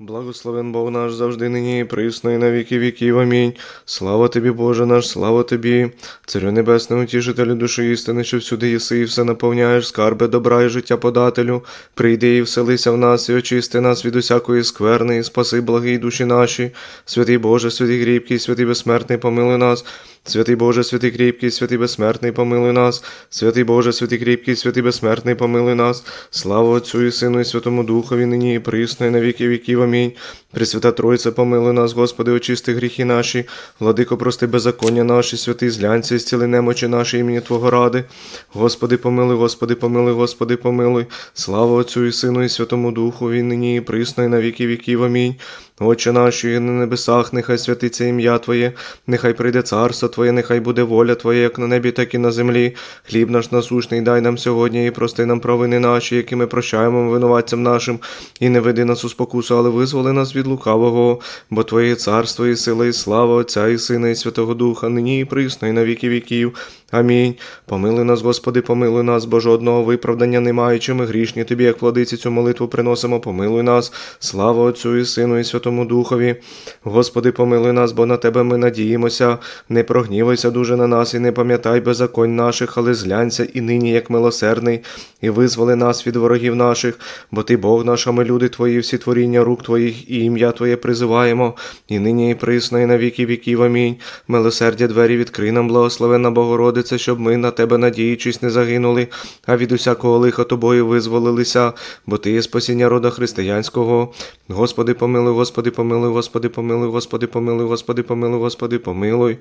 Благословен Бог наш завжди нині і присно і на віки віків. Амінь. Слава тобі, Боже наш, слава тобі, Царю Небесний, утішителю душі істини, що всюди єси і все наповняєш, скарби добра і життя подателю. Прийди і вселися в нас, і очисти нас від усякої скверни, і спаси благі душі наші. Святий Боже, святий кріпкий, святий безсмертний, помилуй нас. Святий Боже, святий кріпкий, святий безсмертний, помилуй нас. Святий Боже, святий кріпкий, святий безсмертний, помилуй нас. Слава Отцю і Сину і Святому Духові, нині і присно, і на віки віків. Амінь. Пресвята Тройця, помилуй нас, Господи, очисти гріхи наші, владико, прости беззаконня наші, святий злянці, зціли немочі наші імені Твого ради. Господи, помилуй, Господи, помилуй, Господи, помилуй. Слава Отцю і Сину і Святому Духу, він нині і присно, і на віки віків. Амінь. Отче наш, що є на небесах, нехай святиться ім'я Твоє, нехай прийде царство Твоє, нехай буде воля Твоя, як на небі, так і на землі. Хліб наш насущний дай нам сьогодні і прости нам провини наші, які ми прощаємо винуватцям нашим, і не веди нас у спокусу, але визволи нас від лукавого, бо Твоє царство і сила, і слава Отця і Сина, і Святого Духа, нині і присно, і на віки віків. Амінь. Помилуй нас, Господи, помилуй нас, бо жодного виправдання не маючи, ми грішні Тобі, як владиці, цю молитву приносимо, помилуй нас, слава Отцю і Сину, і Святому Духові. Господи, помилуй нас, бо на Тебе ми надіємося. Не прогнівайся дуже на нас, і не пам'ятай беззаконь наших, але зглянься і нині, як милосердний, і визволи нас від ворогів наших, бо Ти Бог наш, а ми люди Твої, всі творіння рук Твоїх, і ім'я Твоє призиваємо, і нині, і присно, і на віки віків. Амінь. Милосердя двері відкрий нам, благословенна Богородице, щоб ми на Тебе, надіючись, не загинули, а від усякого лиха Тобою визволилися, бо Ти є спасіння рода християнського. Господи, помилуй, Господи, помилуй, Господи, помилуй, Господи, помилуй, Господи, помилуй, Господи, помилуй.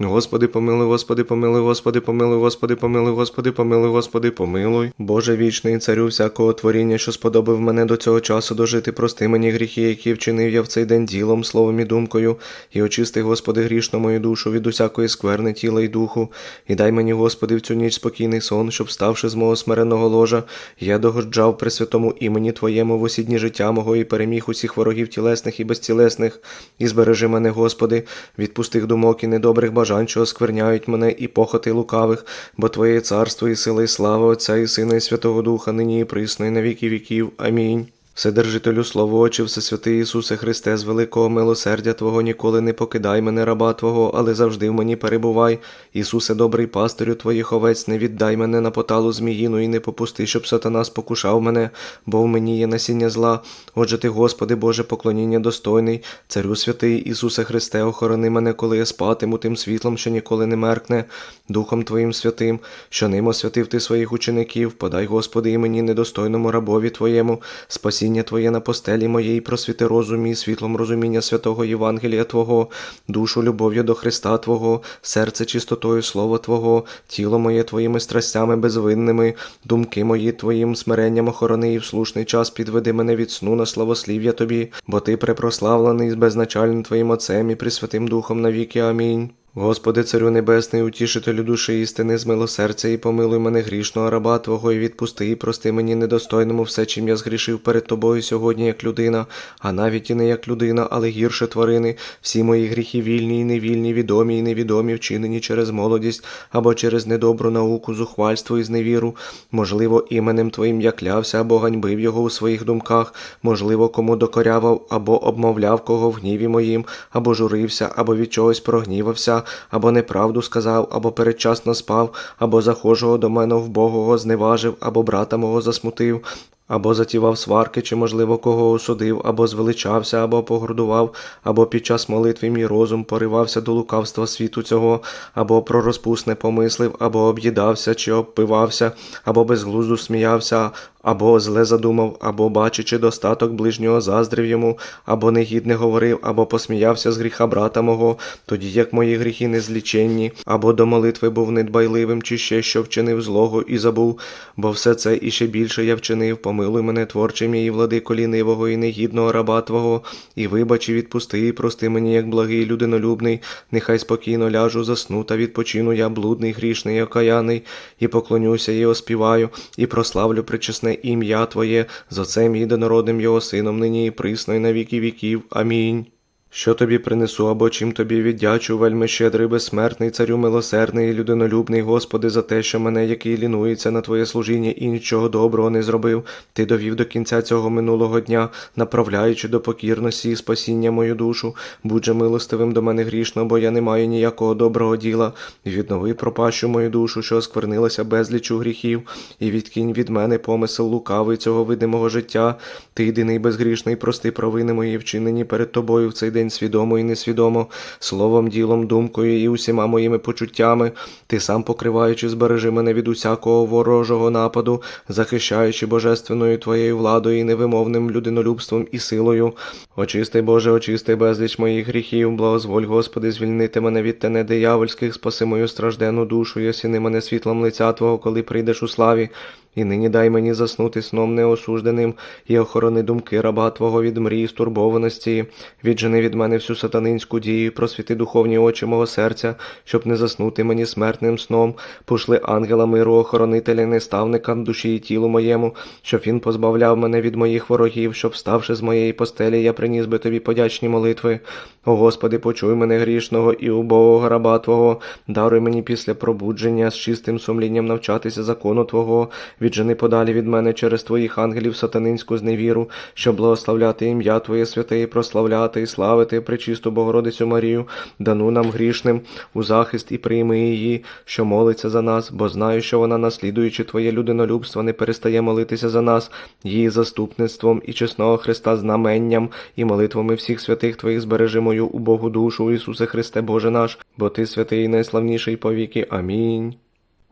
Господи, помилуй, Господи, помилуй, Господи, помилуй, Господи, помилуй, Господи, помилуй, Господи, помилуй. Боже вічний, царю всякого творіння, що сподобав мене до цього часу дожити, прости мені гріхи, які вчинив я в цей день ділом, словом і думкою, і очисти, Господи, грішно мою душу від усякої скверни тіла і духу, і дай мені, Господи, в цю ніч спокійний сон, щоб, ставши з мого смиреного ложа, я догоджав при святому імені Твоєму в усі дні життя мого і переміг усіх ворогів тілесних і безтілесних, і збережи мене, Господи, від пустих думок і недобрих бажань, що оскверняють мене, і похоти лукавих, бо Твоє царство і сила, і слава Отця і Сина, і Святого Духа, нині і присно, і на віки віків. Амінь. Вседержителю слово очі, Всесвятий Ісусе Христе, з великого милосердя Твого ніколи не покидай мене, раба Твого, але завжди в мені перебувай. Ісусе, добрий пастирю Твоїх овець, не віддай мене на поталу зміїну і не попусти, щоб сатана спокушав мене, бо в мені є насіння зла. Отже ти, Господи, Боже, поклоніння достойний, Царю святий Ісусе Христе, охорони мене, коли я спатиму тим світлом, що ніколи не меркне, Духом Твоїм святим, що ним освятив Ти своїх учеників, подай, Господи, і мені недостойному рабові Твоєму, спасіння Твоє на постелі моєї, просвіти розум світлом розуміння святого Євангелія Твого, душу любов'ю до Христа Твого, серце чистотою Слова Твого, тіло моє Твоїми страстями безвинними, думки мої Твоїм смиренням охорони і в слушний час підведи мене від сну на славослів'я Тобі, бо Ти препрославлений з безначальним Твоїм Отцем і Пресвятим Духом навіки. Амінь. Господи, Царю Небесний, утішителю душі істини, з милосердя і помилуй мене грішного раба Твого, і відпусти, і прости мені недостойному все, чим я згрішив перед Тобою сьогодні як людина, а навіть і не як людина, але гірше тварини, всі мої гріхи вільні і невільні, відомі і невідомі, вчинені через молодість або через недобру науку, зухвальство і зневіру, можливо, іменем Твоїм я клявся або ганьбив його у своїх думках, можливо, кому докорявав або обмовляв кого в гніві моїм, або журився, або від чогось прогнівався або неправду сказав, або передчасно спав, або захожого до мене вбогого зневажив, або брата мого засмутив, або затівав сварки, чи, можливо, кого осудив, або звеличався, або погордував, або під час молитви мій розум поривався до лукавства світу цього, або про розпусне помислив, або об'їдався, чи обпивався, або безглузду сміявся, або зле задумав, або, бачачи достаток ближнього, заздрив йому, або негідне говорив, або посміявся з гріха брата мого, тоді як мої гріхи незліченні, або до молитви був недбайливим, чи ще що вчинив злого і забув, бо все це і ще більше я вчинив, помилуй мене, творче мій владико лінивого і негідного раба Твого, і вибач відпусти, і прости мені, як благий людинолюбний, нехай спокійно ляжу, засну та відпочину я, блудний, грішний, і окаяний, і поклонюся, і оспіваю, і прославлю причесне ім'я Твоє з Отцем єдинородним Його Сином, нині і присно, і на віки віків. Амінь. Що тобі принесу або чим тобі віддячу, вельми щедрий, безсмертний, царю милосердний людинолюбний, Господи, за те, що мене, який лінується на Твоє служіння і нічого доброго не зробив, Ти довів до кінця цього минулого дня, направляючи до покірності і спасіння мою душу. Будь же милостивим до мене грішно, бо я не маю ніякого доброго діла. І віднови пропащу мою душу, що осквернилася безлічу гріхів, і відкинь від мене помисел лукавий цього видимого життя. Ти єдиний безгрішний, прости провини мої вчинені перед тобою в цей день свідомо і несвідомо, словом, ділом, думкою і усіма моїми почуттями. Ти сам покриваючи, збережи мене від усякого ворожого нападу, захищаючи божественною твоєю владою і невимовним людинолюбством і силою. Очисти, Боже, очисти безліч моїх гріхів, благозволь, Господи, звільнити мене від тене диявольських, спаси мою страждену душу, і осіни мене світлом лиця Твого, коли прийдеш у славі. І нині дай мені заснути сном неосужденим, і охорони думки раба Твого від мрії, стурбованості, віджени від мене всю сатанинську дію, просвіти духовні очі мого серця, щоб не заснути мені смертним сном, пошли ангела миру, охоронителя, неставника душі і тілу моєму, щоб він позбавляв мене від моїх ворогів, щоб, вставши з моєї постелі, я приніс би тобі подячні молитви. О Господи, почуй мене грішного і убогого раба Твого, даруй мені після пробудження з чистим сумлінням навчатися закону Твого, віджени подалі від мене через Твоїх ангелів сатанинську зневіру, щоб благословляти ім'я Твоє святе і прославляти і славити пречисту Богородицю Марію, дану нам грішним у захист і прийми її, що молиться за нас, бо знаю, що вона, наслідуючи Твоє людинолюбство, не перестає молитися за нас, її заступництвом і чесного Христа знаменням і молитвами всіх святих Твоїх збережи мою убогу душу, Ісусе Христе Боже наш, бо Ти святий і найславніший повіки. Амінь.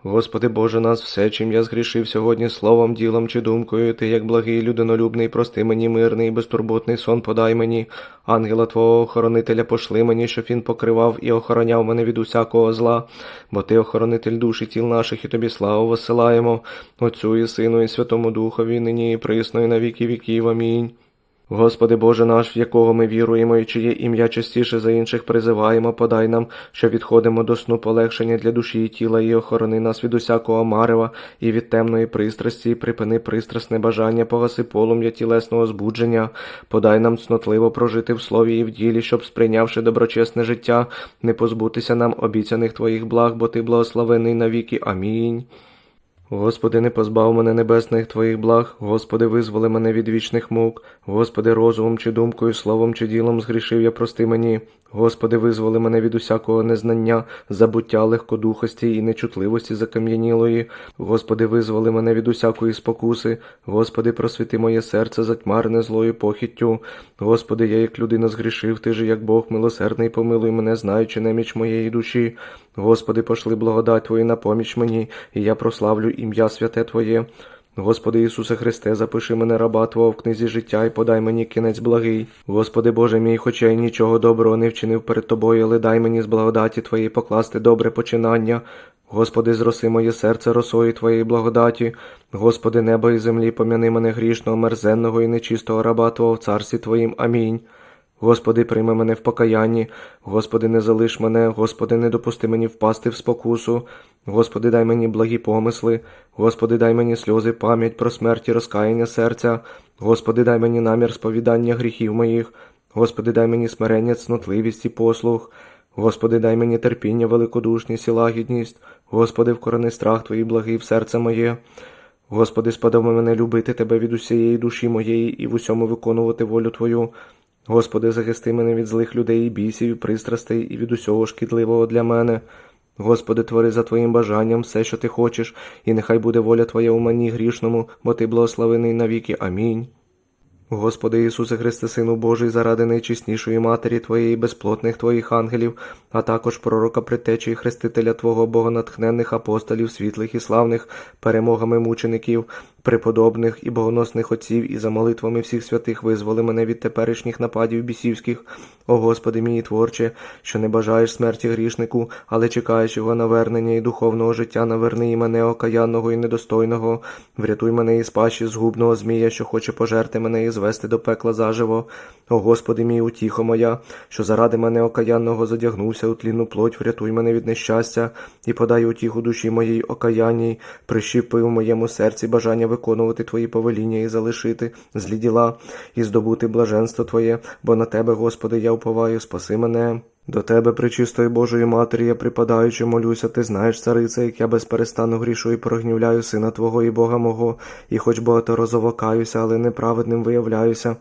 Господи Боже нас, все, чим я згрішив сьогодні словом, ділом чи думкою, Ти, як благий, людинолюбний, прости мені мирний, безтурботний сон подай мені, ангела Твого охоронителя пошли мені, щоб він покривав і охороняв мене від усякого зла, бо Ти охоронитель душ і тіл наших, і Тобі славу висилаємо, Отцю і Сину, і Святому Духові, нині і присно, і на віки віків. Амінь. Господи Боже наш, в якого ми віруємо і чиє ім'я частіше за інших призиваємо, подай нам, що відходимо до сну полегшення для душі і тіла, і охорони нас від усякого марева і від темної пристрасті, і припини пристрасне бажання, погаси полум'я тілесного збудження, подай нам цнотливо прожити в слові і в ділі, щоб, сприйнявши доброчесне життя, не позбутися нам обіцяних Твоїх благ, бо Ти благословений навіки. Амінь. Господи, не позбав мене небесних Твоїх благ, Господи, визволи мене від вічних мук, Господи, розумом чи думкою, словом чи ділом згрішив я прости мені. Господи, визволи мене від усякого незнання, забуття легкодухості і нечутливості закам'янілої. Господи, визволи мене від усякої спокуси. Господи, просвіти моє серце затьмарене злою похіттю. Господи, я як людина згрішив, Ти же, як Бог милосердний, помилуй мене, знаючи неміч моєї душі. Господи, пошли благодать Твою на поміч мені, і я прославлю ім'я святе Твоє. Господи Ісусе Христе, запиши мене раба Твого в книзі життя і подай мені кінець благий. Господи Боже мій, хоча й нічого доброго не вчинив перед Тобою, але дай мені з благодаті Твоєї покласти добре починання. Господи, зроси моє серце росою Твоєї благодаті. Господи, небо і землі, пом'яни мене грішного, мерзенного і нечистого раба Твого в царстві Твоїм. Амінь. Господи, прийми мене в покаянні, Господи, не залиш мене, Господи, не допусти мені впасти в спокусу, Господи, дай мені благі помисли, Господи, дай мені сльози, пам'ять про смерть і розкаяння серця, Господи, дай мені намір сповідання гріхів моїх, Господи, дай мені смирення, цнотливість і послух, Господи, дай мені терпіння, великодушність і лагідність, Господи, вкорони страх Твій благий в серце моє. Господи, сподоби мене любити Тебе від усієї душі моєї і в усьому виконувати волю Твою. Господи, захисти мене від злих людей і бісів, і пристрастей, і від усього шкідливого для мене. Господи, твори за Твоїм бажанням все, що Ти хочеш, і нехай буде воля Твоя у мені грішному, бо Ти благословений навіки. Амінь. Господи Ісусе Христе, Сину Божий, заради найчиснішої Матері Твоєї, безплотних Твоїх ангелів, а також пророка притечі і хрестителя Твого богонатхненних апостолів, світлих і славних, перемогами мучеників, преподобних і богоносних отців, і за молитвами всіх святих визволи мене від теперішніх нападів бісівських. О Господи мій творче, що не бажаєш смерті грішнику, але чекаєш його навернення і духовного життя, наверни і мене окаянного і недостойного. Врятуй мене із пащі згубного змія, що хоче пожерти мене і звести до пекла заживо. О Господи мій, утіхо моя, що заради мене окаянного задягнувся у тлінну плоть, врятуй мене від нещастя і подай утіху душі моїй окаянній, прищіпи в моєму серці бажання виконувати Твої повеління і залишити злі діла, і здобути блаженство Твоє, бо на Тебе, Господи, я уповаю, спаси мене. До тебе, пречистої Божої Матері, я припадаючи, молюся, ти знаєш, царице, як я безперестанно грішу і прогнівляю сина Твого і Бога мого, і хоч багаторазово каюся, але неправедним виявляюся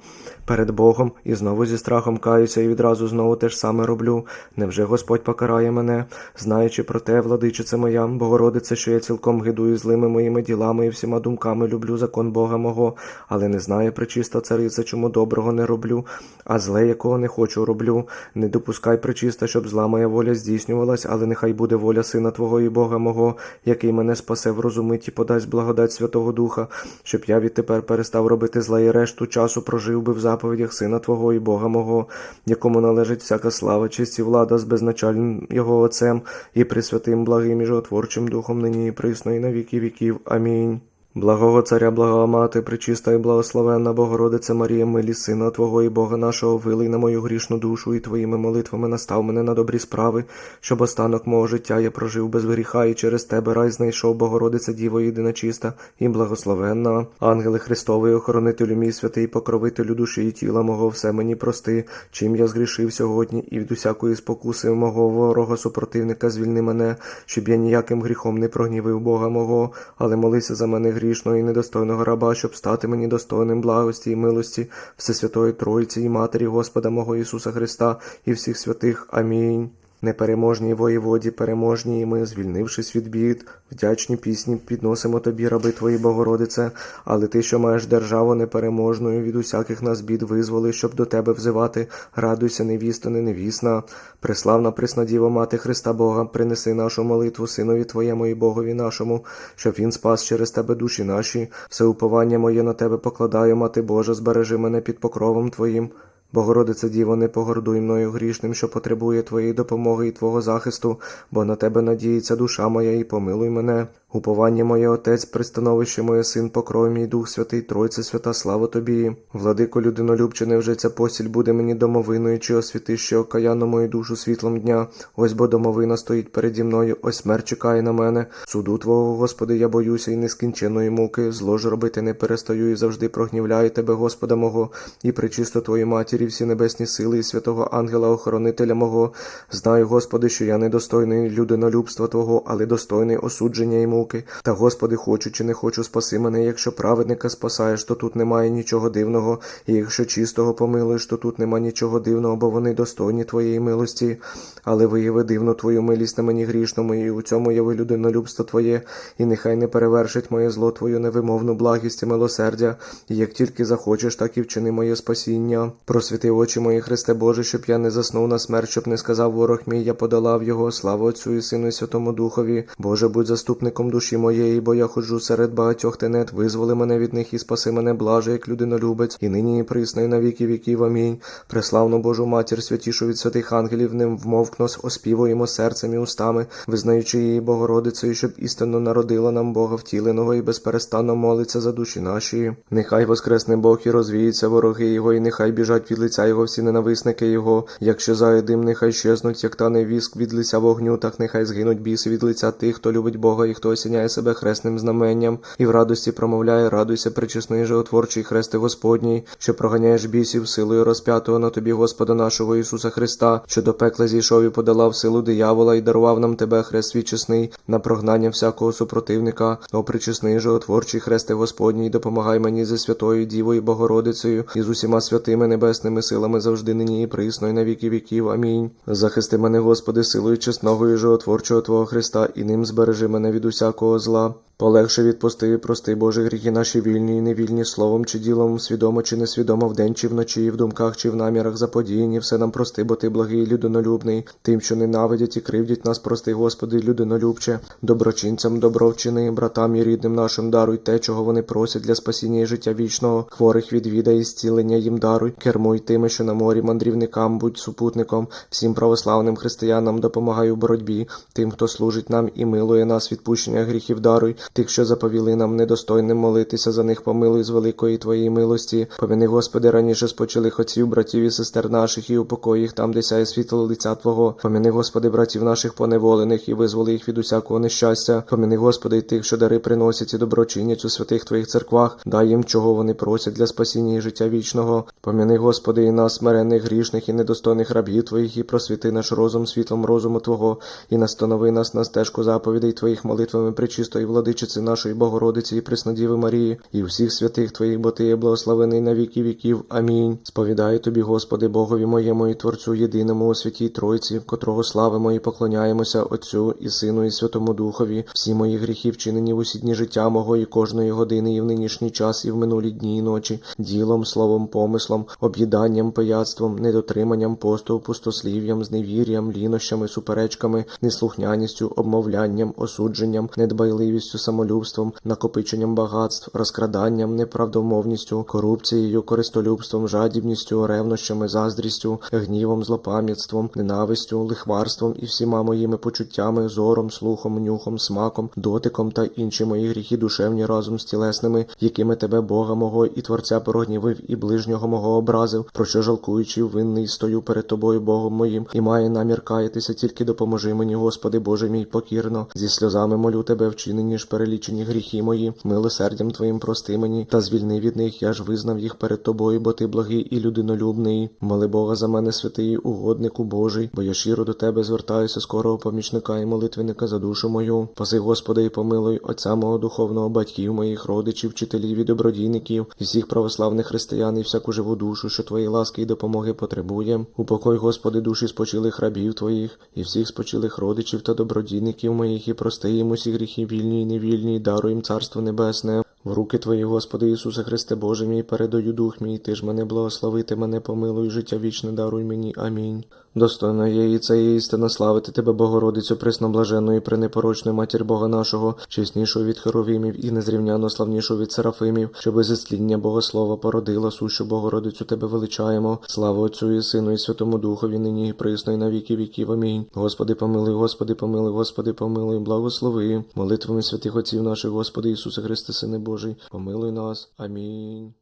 перед Богом, і знову зі страхом каюся, і відразу знову те ж саме роблю. Невже Господь покарає мене, знаючи про те, владичице моя, Богородице, що я цілком гидую злими моїми ділами і всіма думками люблю закон Бога мого, але не знає пречиста царице, чому доброго не роблю, а зле, якого не хочу, роблю. Не допускай пречиста, щоб зла моя воля здійснювалась, але нехай буде воля Сина Твого і Бога мого, який мене спасе в розумиті, подасть благодать Святого Духа, щоб я відтепер перестав робити зла і решту часу прожив би в заповідях Сина Твого і Бога мого, якому належить всяка слава, честь і влада з безначальним його Отцем і присвятим благим і животворчим Духом нині і присно і на віки віків. Амінь. Благого царя, блага мати, пречиста і благословенна Богородице Марія, милі сина Твого і Бога нашого, вилий на мою грішну душу і Твоїми молитвами настав мене на добрі справи, щоб останок мого життя я прожив без гріха і через Тебе рай знайшов, Богородице Діво єдина чиста і благословенна. Ангели Христовий, охоронителю мій святий, покровителю душі і тіла мого, все мені прости, чим я згрішив сьогодні, і від усякої спокуси мого ворога супротивника звільни мене, щоб я ніяким гріхом не прогнівив Бога мого, але молися за мене грішного і недостойного раба, щоб стати мені достойним благості і милості Всесвятої Тройці і Матері Господа мого Ісуса Христа і всіх святих. Амінь. Непереможній воєводі, переможній, і ми, звільнившись від бід, вдячні пісні підносимо тобі, раби твої Богородице, але ти, що маєш державу непереможною, від усяких нас бід визволи, щоб до тебе взивати, радуйся, невісто, не невісна, преславна Преснодіво Мати Христа Бога, принеси нашу молитву Синові Твоєму і Богові нашому, щоб він спас через тебе душі наші, все уповання моє на тебе покладаю, Мати Божа, збережи мене під покровом Твоїм. Богородице Діво, не погордуй мною грішним, що потребує твоєї допомоги і твого захисту, бо на тебе надіється душа моя, і помилуй мене. Уповання моє Отець, пристановище моє син, покрой мій Дух Святий, Тройце свята, слава тобі. Владико людинолюбче, невже ця постіль буде мені домовиною, чи освіти ще окаяну мою душу світлом дня? Ось бо домовина стоїть переді мною, ось смерть чекає на мене. Суду Твого, Господи, я боюся і нескінченої муки, зло ж робити не перестаю і завжди прогнівляю Тебе, Господа мого, і причисто Твої матері, всі небесні сили і святого ангела, охоронителя мого. Знаю, Господи, що я недостойний людинолюбства Твого, але достойний осудження і муки. Та, Господи, хочу чи не хочу, спаси мене. Якщо праведника спасаєш, то тут немає нічого дивного, і якщо чистого помилуєш, то тут нема нічого дивного, бо вони достойні Твоєї милості. Але вияви дивно Твою милість на мені грішному, і у цьому яви людинолюбство Твоє, і нехай не перевершить моє зло Твою невимовну благість і милосердя, і як тільки захочеш, так і вчини моє спасіння. Просвіти очі мої, Христе Боже, щоб я не заснув на смерть, щоб не сказав ворог мій, я подолав його, слава Отцю і Сину і Святому Духові. Боже, будь заступником душі моєї, бо я ходжу серед багатьох тенет, визволи мене від них і спаси мене, блаже, як людинолюбець, і нині і присно, на віки віків. Амінь. Преславну Божу матір, святішу від святих ангелів, ним вмовкнос, оспівуємо серцем і устами, визнаючи її Богородицею, щоб істинно народила нам Бога втіленого і безперестанно молиться за душі наші. Нехай воскресне Бог і розвіються вороги його, і нехай біжать від лиця його всі ненависники його. Як щезає нехай щезнуть, як тане віск від лиця вогню, так нехай згинуть біси від лиця тих, хто любить Бога і хто осіняє себе хресним знаменням, і в радості промовляє, радуйся, причесний животворчий хрести Господній, що проганяєш бісів силою розп'ятого на тобі, Господа нашого Ісуса Христа, що до пекла зійшов і подолав силу диявола, і дарував нам тебе, хрест свій чесний, на прогнання всякого супротивника. О, причесний животворчий хресте Господній, допомагай мені зі святою Дівою Богородицею і з усіма святими небесними силами завжди нині і присно, і на віки віків. Амінь. Захисти мене, Господи, силою чесного і животворчого Твого Христа, і ним збережи мене від усякого зла. Полегше відпусти і прости, Боже, гріхи наші вільні і невільні, словом чи ділом, свідомо чи несвідомо, вдень чи вночі, і в думках чи в намірах заподіяні, все нам прости, бо ти благий, людинолюбний, тим, що ненавидять і кривдять нас, прости, Господи, людинолюбче, доброчинцям добро вчини, братам і рідним нашим даруй те, чого вони просять для спасіння і життя вічного, хворих відвідай і зцілення їм даруй, кермуй тими, що на морі, мандрівникам, будь супутником, всім православним християнам допомагай у боротьбі, тим, хто служить нам і милує нас, відпущення гріхів даруй, тих, що заповіли нам недостойним молитися за них, помилуй з великої твоєї милості. Поміни, Господи, раніше спочилих отців, братів і сестер наших, і упокой їх там, де сяє світло лиця Твого. Поміни, Господи, братів наших поневолених, і визволи їх від усякого нещастя. Поміни, Господи, і тих, що дари приносять і доброчинять у святих Твоїх церквах, дай їм, чого вони просять для спасіння і життя вічного. Поміни, Господи, і нас, смиренних, грішних і недостойних рабів Твоїх, і просвіти наш розум світлом розуму Твого, і настанови нас на стежку заповідей Твоїх молитвами пречистої владичиці нашої Богородиці і Преснодіви Марії, і всіх святих Твоїх, бо Ти є благословений на віки віків. Амінь. Сповідаю Тобі, Господи, Богові моєму і Творцю єдиному у святій Тройці, котрого славимо і поклоняємося Отцю і Сину і Святому Духові. Всі мої гріхи вчинені в усі дні життя мого і кожної години, і в нинішній час, і в минулі дні і ночі, ділом, словом, помислом, об'їданням, пияцтвом, недотриманням посту, пустослів'ям, зневір'ям, лінощами, суперечками, неслухняністю, обмовлянням, осудженням, недбайливістю, самолюбством, накопиченням багатств, розкраданням, неправдомовністю, корупцією, користолюбством, жадібністю, ревнощами, заздрістю, гнівом, злопам'ятством, ненавистю, лихварством і всіма моїми почуттями, зором, слухом, нюхом, смаком, дотиком та інші мої гріхи душевні разом з тілесними, якими тебе Бога мого і Творця прогнівив, і ближнього мого образив, про що жалкуючи, винний стою перед тобою, Богом моїм, і має намір каятися, тільки допоможи мені, Господи Боже мій, покірно. Зі сльозами молю тебе, вчинені ж перелічені гріхи мої, милосердям твоїм прости мені, та звільни від них, я ж визнав їх перед тобою, бо ти благий і людинолюбний. Моли Бога за мене, святий угоднику Божий, бо я щиро до тебе звертаюся, скорого помічника і молитвенника за душу мою. Паси, Господи, і помилуй отця мого духовного батьків, моїх родичів, вчителів і добродійників, і всіх православних християн, і всяку живу душу, що твої ласки і допомоги потребує. Упокой, Господи, душі спочилих рабів твоїх, і всіх спочилих родичів та добродійників моїх, і прости їм усі гріхи вільні і невільні, і даруй їм царство небесне. В руки Твої, Господи Ісусе Христе Боже мій, передаю дух мій, Ти ж мене благослови, Ти мене помилуй, життя вічне даруй мені. Амінь. Достойно є і це є істина славити Тебе, Богородицю, пресноблаженну і пренепорочну матір Бога нашого, чеснішою від херовимів і незрівняно славнішою від серафимів, що без істління Богослова породила сущу Богородицю Тебе величаємо. Слава Отцю і Сину і Святому Духові, нині і присно, і на віки віків. Амінь. Господи, помилуй, Господи, помилуй, Господи, помилуй, благослови. Молитвами святих отців наших, Господи Ісусе Христе, Сине Божий, помилуй нас. Амінь.